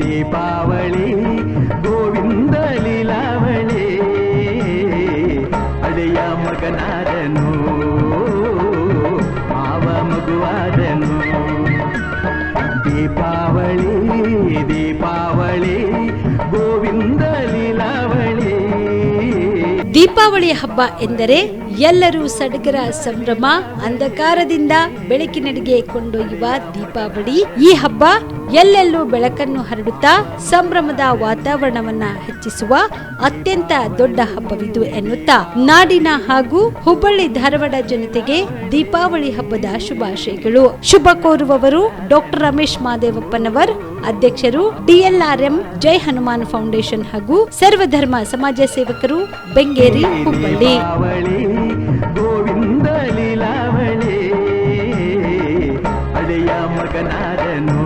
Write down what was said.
ದೀಪಾವಳಿ ಗೋವಿಂದ ಲೀಲಾವಳಿ. ಅಡೆಯ ಮಗನಾದನು ಮಾವ ಮಗುವಾದನು. ದೀಪಾವಳಿ ದೀಪಾವಳಿ ಗೋವಿಂದ ಲೀಲಾವಳಿ. ದೀಪಾವಳಿ ಹಬ್ಬ ಎಂದರೆ ಎಲ್ಲರೂ ಸಡಗರ ಸಂಭ್ರಮ, ಅಂಧಕಾರದಿಂದ ಬೆಳಕಿನಡೆಗೆ ಕೊಂಡೊಯ್ಯುವ ದೀಪಾವಳಿ. ಈ ಹಬ್ಬ ಎಲ್ಲೆಲ್ಲೂ ಬೆಳಕನ್ನು ಹರಡುತ್ತಾ ಸಂಭ್ರಮದ ವಾತಾವರಣವನ್ನ ಹೆಚ್ಚಿಸುವ ಅತ್ಯಂತ ದೊಡ್ಡ ಹಬ್ಬವಿದು ಎನ್ನುತ್ತಾ. ನಾಡಿನ ಹಾಗೂ ಹುಬ್ಬಳ್ಳಿ ಧಾರವಾಡ ಜನತೆಗೆ ದೀಪಾವಳಿ ಹಬ್ಬದ ಶುಭಾಶಯಗಳು. ಶುಭ ಕೋರುವವರು ಡಾಕ್ಟರ್ ರಮೇಶ್ ಮಾದೇವಪ್ಪನವರ್, ಅಧ್ಯಕ್ಷರು ಡಿಎಲ್ಆರ್ಎಂ ಜೈ ಹನುಮಾನ್ ಫೌಂಡೇಶನ್ ಹಾಗೂ ಸರ್ವಧರ್ಮ ಸಮಾಜ ಸೇವಕರು, ಬೆಂಗೇರಿ, ಹುಬ್ಬಳ್ಳಿ. గగనాలను